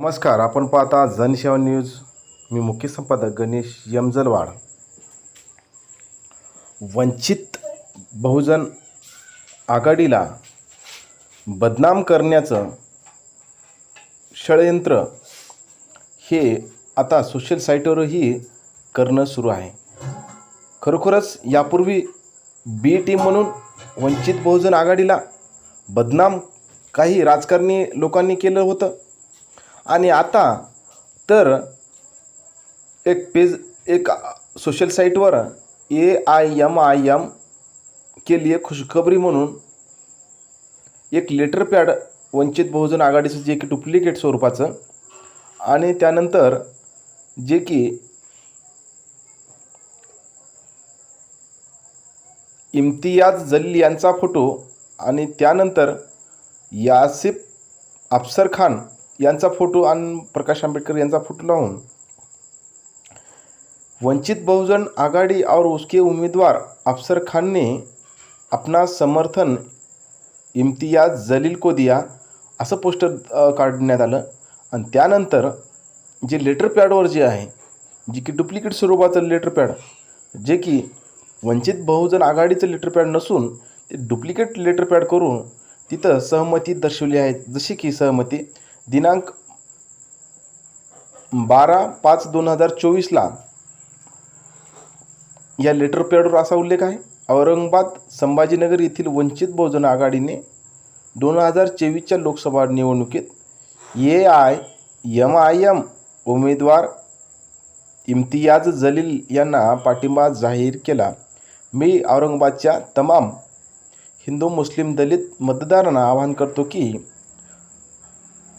नमस्कार आपण पाहता जनसेवा न्यूज. मी मुख्य संपादक गणेश यमजलवाड. वंचित बहुजन आघाडीला बदनाम करण्याचं षडयंत्र हे आता सोशल साईटवरही करणं सुरू आहे. खरोखरच यापूर्वी बी टीम म्हणून वंचित बहुजन आघाडीला बदनाम काही राजकारणी लोकांनी केलं होतं. आणि आता तर एक पेज एक सोशल साईटवर A I M I M के लिए खुशखबरी म्हणून. एक लेटर पॅड वंचित बहुजन आघाडीचं जे की डुप्लिकेट स्वरूपाचं. आणि त्यानंतर जे की इम्तियाज जल्ली यांचा फोटो आणि त्यानंतर यासिफ अफसर खान यांचा फोटो आणि प्रकाश आंबेडकर यांचा फोटो लावून. वंचित बहुजन आघाड़ी और उसके उम्मीदवार अफसर खान ने अपना समर्थन इम्तियाज जलील को दिया असं पोस्टर काढण्यात आलं. आणि त्यानंतर जे लेटर पॅडवर जे आहे जे की डुप्लिकेट स्वरूपाचं लेटर पॅड जे की वंचित बहुजन आघाडीचं लेटर पॅड नसून ते डुप्लिकेट लेटर पॅड करून तिथं सहमती दर्शवली आहे. जशी की सहमती दिनांक बारा पाच दोन हजार चोवीसला या लेटर पॅडवर असा उल्लेख आहे औरंगाबाद संभाजीनगर येथील वंचित बहुजन आघाडीने दोन हजार चोवीसच्या लोकसभा निवडणुकीत A I M I M उमेदवार इम्तियाज जलील यांना पाठिंबा जाहीर केला. मी औरंगाबादच्या तमाम हिंदू मुस्लिम दलित मतदारांना आवाहन करतो की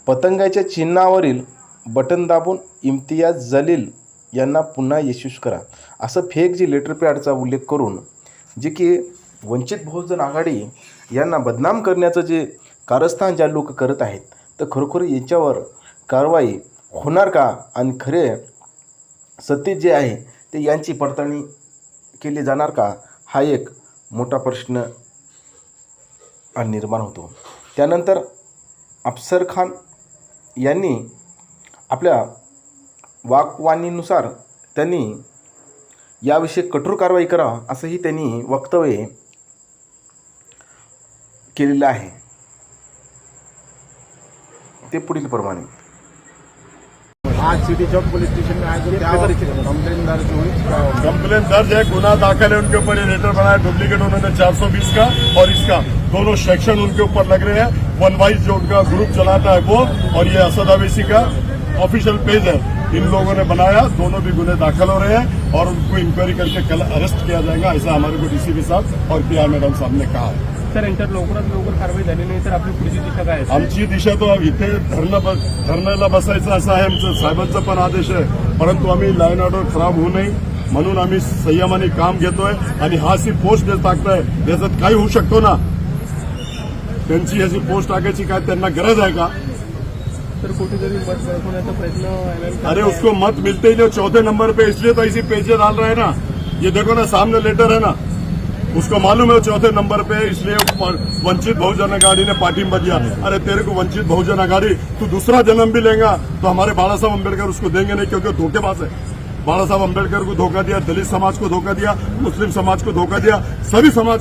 पतंगाच्या चिन्हावरील बटन दाबून इम्तियाज जलील यांना पुन्हा यशस्वी करा. असं फेक जे लेटर पॅडचा उल्लेख करून जे की वंचित बहुजन आघाडी यांना बदनाम करण्याचं जे कारस्थान ज्या लोक करत आहेत तर खरोखर याच्यावर कारवाई होणार का? आणि खरे सत्य जे आहे ते यांची पडताळणी केली जाणार का? हा एक मोठा प्रश्न निर्माण होतो. त्यानंतर अफसर खान यांनी आपल्या वाकवाणीनुसार त्यांनी याविषयी कठोर कारवाई करा असंही त्यांनी वक्तव्य केलेलं आहे. ते पुढील प्रमाणे. आज सिटी चौक पुलिस स्टेशन में आए कंप्लेन दर्ज हुई? कंप्लेन दर्ज है गुना दाखिल है उनके ऊपर. ये लेटर बनाया. डुप्लीकेट उन्होंने 420 का और इसका दोनों सेक्शन उनके ऊपर लग रहे हैं. वन वाइज जो उनका ग्रुप चलाता है वो और ये असद अवेसी का ऑफिशियल पेज है। इन लोगों ने बनाया दोनों भी गुने दाखिल हो रहे हैं और उनको इंक्वायरी करके कल अरेस्ट किया जाएगा ऐसा हमारे को डीसीपी साहब और पी मैडम साहब ने कहा। है सर यांच्यावर लवकरात लवकर कारवाई झाली नाही तर आपली पुढची दिशा काय? आमची दिशा तो इथे धरणं ब- धरणाला बसायचं असा आहे आमचं साहेबांचा पण आदेश आहे परंतु आम्ही लाईन ऑर्डर खराब होऊ नये म्हणून आम्ही संयमाने काम घेतोय आणि हा अशी पोस्ट जे टाकताय त्याच्यात काही होऊ शकतो ना। त्यांची अशी पोस्ट टाकायची काय त्यांना गरज आहे का? तर कुठेतरी मत प्रयत्न अरे उसको मत मिलते ही नहीं चौथे नंबर पे इसलिए तो इसी पेज डाल रहे है ना। ये देखो ना सामने लेटर है ना। उसको मालूम है चौथे नंबर पे इसलिए वंचित बहुजन अघाड़ी ने पार्टिंबा दिया। अरे तेरे को वंचित बहुजन अघाड़ी तू दूसरा जन्म भी लेगा तो हमारे बाला साहब अंबेडकर उसको देंगे नहीं क्योंकि वो धोखेबाज है। बाला साहब अंबेडकर को धोखा दिया दलित समाज को धोखा दिया मुस्लिम समाज को धोखा दिया सभी समाज